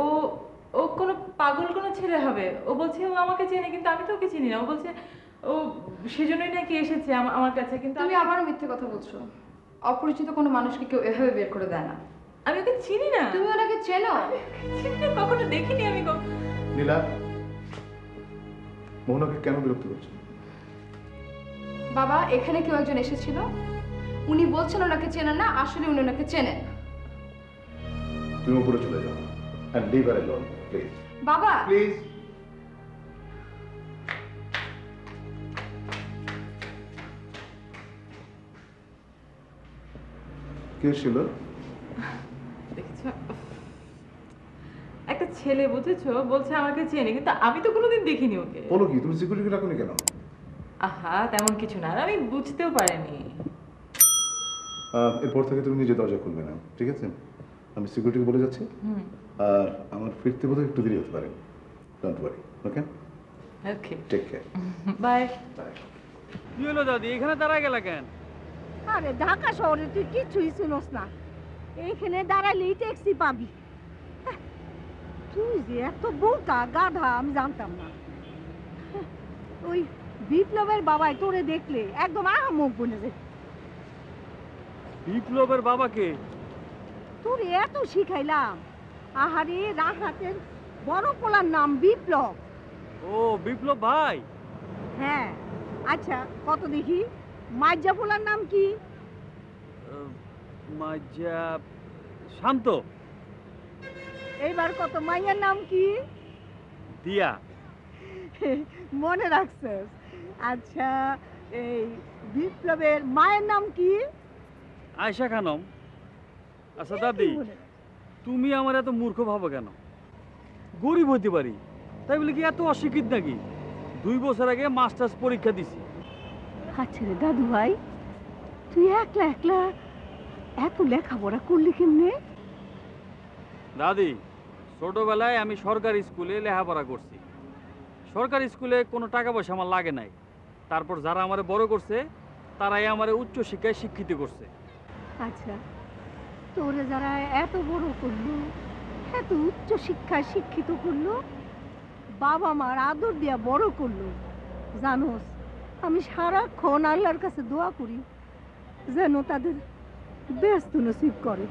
ও ও কোনো পাগল কোনো ছেলে হবে। ও বলছে ও আমাকে চেনে কিন্তু আমি তো ওকে চিনি না। ও বলছে ও সেজন্যই নাকি এসেছে আমার কাছে কিন্তু তুমি আমি আবারও মিথ্যে কথা বলছো। অপরিচিত কোনো মানুষকে কেউ এভাবে বের করে দেয় না। আমি ওকে চিনি না। তুমি ওনাকে চেনো? চিনি না কখনো দেখিনি আমি নীলা মোহনাকে কেন বিরক্ত করছ? বাবা এখানে কেউ একজন এসেছিল? উনি বলছেন ওনাকে চেনেন না আসলে উনি ওনাকে চেনেন। তুমি উপরে চলে যাও। অ্যালোন প্লিজ বাবা প্লিজ কে ছিল? দেখেছ? একটা ছেলে বুঝেছ? বলছে আমাকে চেনে কিন্তু আমি তো কোনোদিন দেখিনি ওকে। বলো কি তুমি সিকিউরিটি রাখোনি কেন? আহা তেমন কিছু না আমি বুঝতেও পারিনি। এরপর থেকে তুমি নিজে দরজা খুলবে না ঠিক আছে? আমি সিকিউরিটিকে বলে যাচ্ছি। আর আমার ফিরতে বোধহয় একটু দেরি হতে পারে। Don't worry okay okay take care bye কি হলো দাদি? এখানে দাঁড়ায় গেলা কেন? আরে ঢাকা শহরে তুই কিছুই শুনোস না। এইখানে দাঁড়ালেই ট্যাক্সি পাবি। হ্যাঁ, তুই যে এত বোকা গাধা আমি জানতাম না। হ্যাঁ, ওই বিপ্লবের বাবাই তোরে দেখলে একদম আহামক বনে যে বিপ্লবের বাবাকে? তোরে এত শিখাইলাম। আহারে রাহাতের বড় পোলার নাম বিপ্লব। ও বিপ্লব ভাই? হ্যাঁ আচ্ছা কত দেখি? মাজ্জা পোলার নাম কি? আহ, মাজা শান্ত। এইবার কত মাইয়ার নাম কি? দিয়া। মনে রাখছস। আচ্ছা এই বিপ্লবের মায়ের নাম কি? আয়শা খানম। আচ্ছা দাদি তুমি আমার এত মূর্খ ভাবো কেন? গরিব হতে পারি তাই বলে কি এত অশিক্ষিত নাকি? দুই বছর আগে মাস্টার্স পরীক্ষা দিছি। আচ্ছা রে দাদু ভাই তুই একলা একলা এত লেখাপড়া করলি কেমনে? দাদি ছোটবেলায় আমি সরকারি স্কুলে লেখাপড়া করছি। সরকারি স্কুলে কোনো টাকা পয়সা আমার লাগে নাই। তারপর যারা আমারে বড় করছে তারাই আমারে উচ্চ শিক্ষায় শিক্ষিত করছে। আচ্ছা তোরে যারা এত বড় করল এত উচ্চ শিক্ষায় শিক্ষিত করল বাবা মার আদর দিয়া বড় করল। জানোস আমি সারাক্ষণ আল্লাহর কাছে দোয়া করি যেন তাদের ব্যস্ত নসিব করে।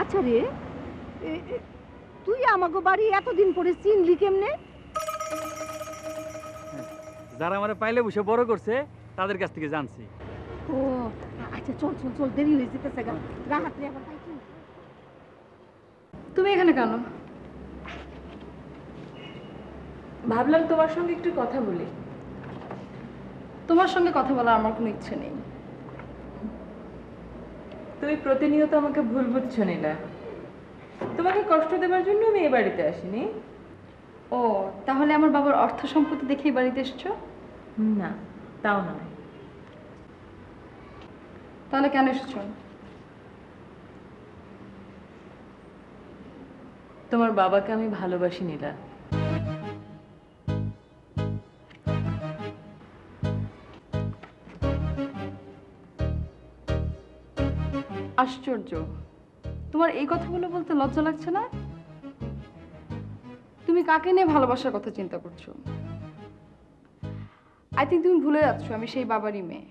আচ্ছা রে তুই আমাকে বাড়ি এতদিন পরে চিনলি কেমনে? যারা আমার পাইলে বসে বড় করছে তাদের কাছ থেকে জানছি। ও আচ্ছা চল চল চল দেরি হয়ে যেতেছে গা। রাহাত্রে আবার তুমি এখানে কেন? ভাবলাম তোমার সঙ্গে একটু কথা বলি। তোমার সঙ্গে কথা বলার আমার কোনো ইচ্ছে নেই। তুমি প্রতিনিয়ত আমাকে ভুল বুঝছ না তোমাকে কষ্ট দেবার জন্য আমি এই বাড়িতে আসিনি। ও তাহলে আমার বাবার অর্থ সম্পত্তি দেখেই বাড়িতে এসছো? না তাও নয়। তাহলে কেন এসেছ? তোমার বাবাকে আমি ভালোবাসি নিলা। আশ্চর্য। তোমার এই কথাগুলো বলতে লজ্জা লাগছে না? তুমি কাকে নিয়ে ভালোবাসার কথা চিন্তা করছ? আই থিঙ্ক তুমি ভুলে যাচ্ছ আমি সেই বাবারই মেয়ে।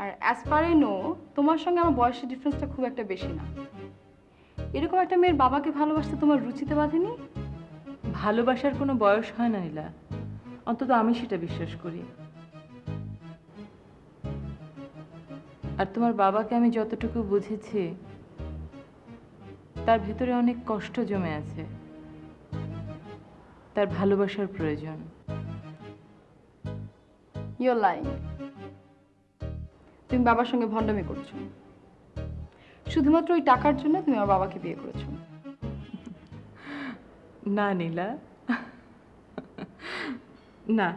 আর অ্যাজ পার আই নো তোমার সঙ্গে আমার বয়সের ডিফারেন্সটা খুব একটা বেশি না। এরকম একটা মেয়ের বাবাকে ভালোবাসতে তোমার রুচিতে বাঁধেনি? ভালোবাসার কোনো বয়স হয় না নীলা। অন্তত আমি সেটা বিশ্বাস করি। আর তোমার বাবাকে আমি যতটুকু বুঝেছি তার ভেতরে অনেক কষ্ট জমে আছে। তার ভালোবাসার প্রয়োজন। ইয়োর লাইন তুমি বাবার সঙ্গে ভণ্ডামি করছ। শুধুমাত্র ওই টাকার জন্য তুমি আমার বাবাকে বিয়ে করেছ। না নীলা। না।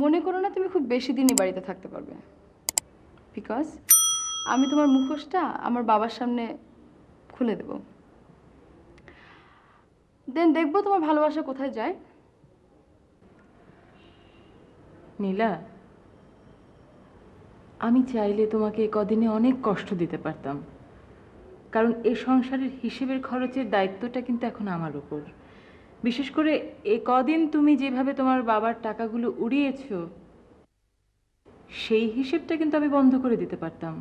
মনে করো না তুমি খুব বেশি দিনই বাড়িতে থাকতে পারবে। বিকজ আমি তোমার মুখোশটা আমার বাবার সামনে খুলে দেব। দেন দেখব তোমার ভালোবাসা কোথায় যায়। নীলা, আমি চাইলে তোমাকে কদিনে অনেক কষ্ট দিতে পারতাম। কারণ এ সংসারের হিসেবের খরচের দায়িত্বটা কিন্তু এখন আমার উপর। বিশেষ করে এ কদিন তুমি যেভাবে তোমার বাবার টাকাগুলো উড়িয়েছ, সেই হিসেবটা কিন্তু আমি বন্ধ করে দিতে পারতাম।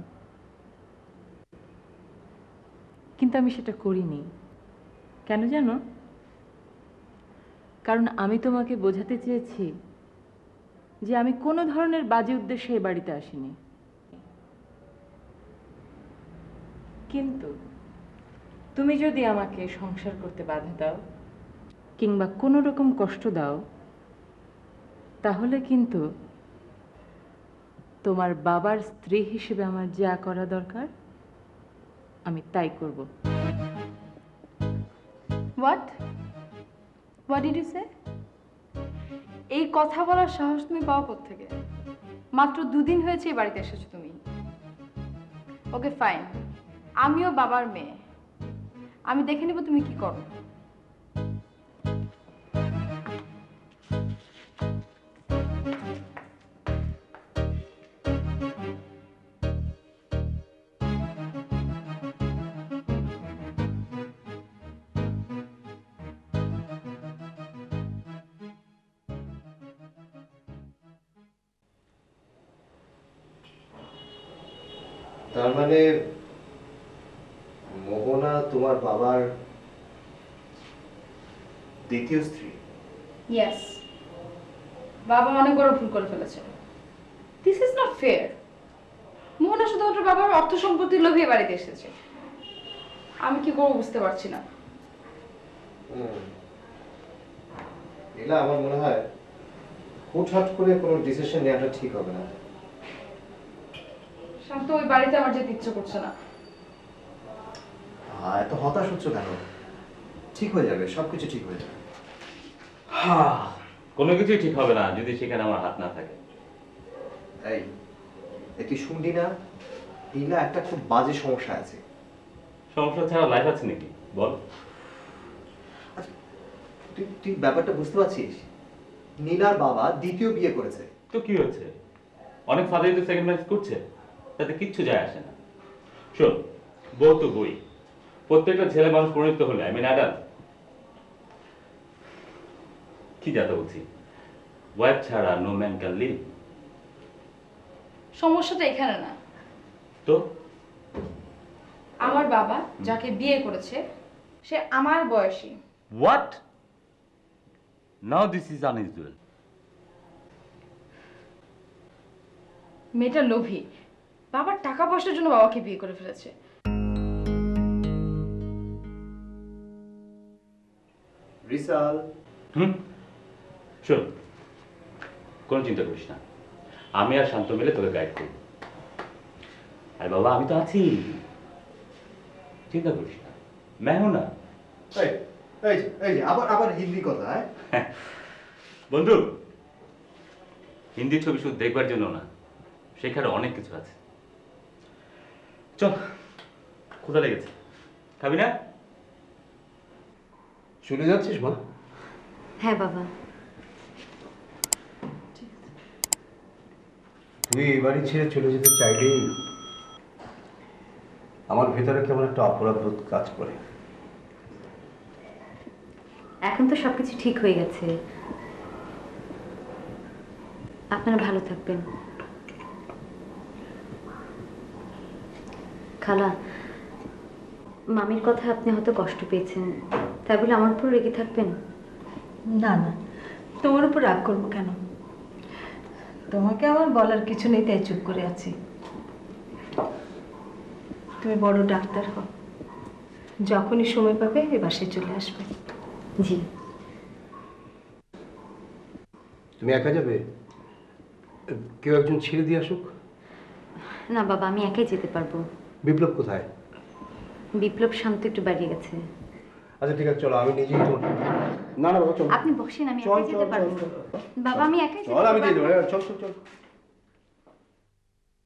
কিন্তু আমি সেটা করিনি। কেন জানো? কারণ আমি তোমাকে বোঝাতে চেয়েছি যে আমি কোনো ধরনের বাজে উদ্দেশ্যে এ বাড়িতে আসিনি। কিন্তু তুমি যদি আমাকে সংসার করতে বাধা দাও কিংবা কোনো রকম কষ্ট দাও তাহলে কিন্তু তোমার বাবার স্ত্রী হিসেবে আমার যা করা দরকার আমি তাই করব। What what did you say এই কথা বলার সাহস তুমি পাও থেকে মাত্র দুদিন হয়েছে এই বাড়িতে এসেছ তুমি। ওকে ফাইন আমিও বাবার মেয়ে। আমি দেখে নেব তুমি কি করো। তার মানে মোহনা তোমার বাবার দ্বিতীয় স্ত্রী? ইয়েস বাবা অনেক বড় ভুল করে ফেলেছে। This is not fair Mohana শুধুমাত্র বাবার অর্থ সম্পত্তির লোভে বাড়িতে এসেছে। আমি কি করব বুঝতে পারছি না। এগুলা আমার মনে হয় হুটহাট করে কোনো ডিসিশন নেওয়াটা ঠিক হবে না। শান্ত ওই বাড়িতে আমার যেতে ইচ্ছে করছে না। হ্যাঁ এত হতাশ হচ্ছ কেন? ঠিক হয়ে যাবে সবকিছু ঠিক হয়ে যাবে। হ্যাঁ, কোনো কিছুই ঠিক হবে না যদি সেখানে আমার হাত না থাকে। এই এ তুই শুনলি না? এইলা একটা খুব বাজে সমস্যা আছে। সমস্যা ছাড়া লাইফ আছে নাকি? বল। তুই তুই ব্যাপারটা বুঝতে পারছিস? নীলার বাবা দ্বিতীয় বিয়ে করেছে। তো কি হচ্ছে অনেক ফাদারই তো সেকেন্ড ম্যারেজ করছে। তাতে কিচ্ছু যায় আসে না। শোন বউ তো বই। প্রত্যেকটা ছেলে মানুষ পরিণত হলে আই মিন অ্যাডাল্ট কি যাতে বলছি? ওয়াইফ ছাড়া নো ম্যান ক্যান লিভ সমস্যাটা এখানে না। তো? আমার বাবা যাকে বিয়ে করেছে সে আমার বয়সী। What now this is unusual মেয়েটা লোভী। বাবার টাকা পয়সার জন্য বাবাকে বিয়ে করে ফেলেছে। রিসাল। হুম? শোন কোনো চিন্তা করিস না। আমি আর শান্ত মিলে তোকে গাইড করব। আর বাবা আমি তো আছি। চিন্তা করিস না। মেহো না। এই এই যে, এই যে আবার আবার হিন্দি কথা হ্যাঁ? বন্ধু হিন্দি ছবি শুধু দেখবার জন্য না সেখানে অনেক কিছু আছে। চল ক্ষুধা লেগেছে? খাবি না? চলে যাচ্ছিস মা? হ্যাঁ বাবা। তুই এই বাড়ি ছেড়ে চলে যেতে চাইলেই আমার ভেতরে কেমন একটা অপরাধ বোধ কাজ করে। এখন তো সবকিছু ঠিক হয়ে গেছে। আপনারা ভালো থাকবেন। খালা মামির কথা আপনি হয়তো কষ্ট পেয়েছেন। তাই বলে আমার উপর রেগে থাকবেন? না না তোমার উপর রাগ করব কেন? তোমাকে আমার বলার কিছু নেই তাই চুপ করে আছি। তুমি বড় ডাক্তার হও। যখনই সময় পাবে এ বাসায় চলে আসবে। জি। তুমি একা যাবে? কেউ একজন ছেড়ে দিয়ে আসুক? না বাবা আমি একাই যেতে পারব। বিপ্লব কোথায়? বিপ্লব শান্ত একটু বাড়িয়ে গেছে। আচ্ছা ঠিক আছে চলো আমি নিজেই তোমার না না বাবা চলো। আপনি বসেন আমি চল একাই যেতে পারব। বাবা আমি একাই যেতে চল আমি দিয়ে। দেবো চল চল চল।